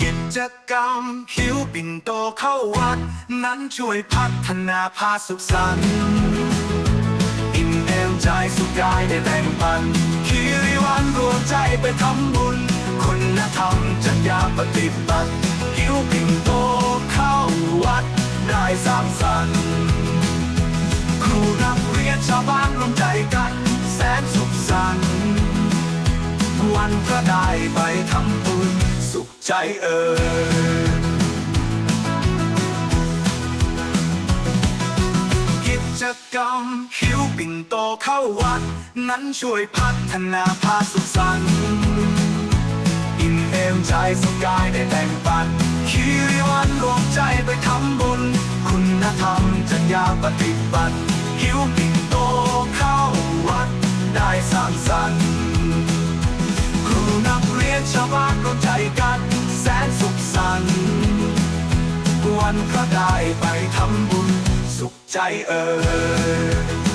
กิจกรรมหิวปิ่นโตเข้าวัด นั้นช่วยพัฒนาพาสุขสันต์อิ่มเอมใจสุขกายได้แบ่งปันคีริวันรวมใจไปทำบุญ คุณธรรมจัญญาปฏิบัติหิวปิ่นโตเข้าวัด ได้สร้างสรรค์ครูนักเรียนชาวบ้านรวมใจกันแสนสุขสันต์วันก็ได้ไปทำบุญ สุขใจเอ่ยกิจกรรมหิวปิ่นโตเข้าวัด นั้นช่วยพัฒนาพาสุขสันต์อิ่มเอมใจสุขกายได้แบ่งปันคีริวันรวมใจไปทำบุญ คุณธรรมจัญญาปฏิบัติหิวปิ่นียนชาวบ้านร่วมใจกัน แสนสุขสันต์วันก็ได้ไปทำบุญสุขใจเอ่ย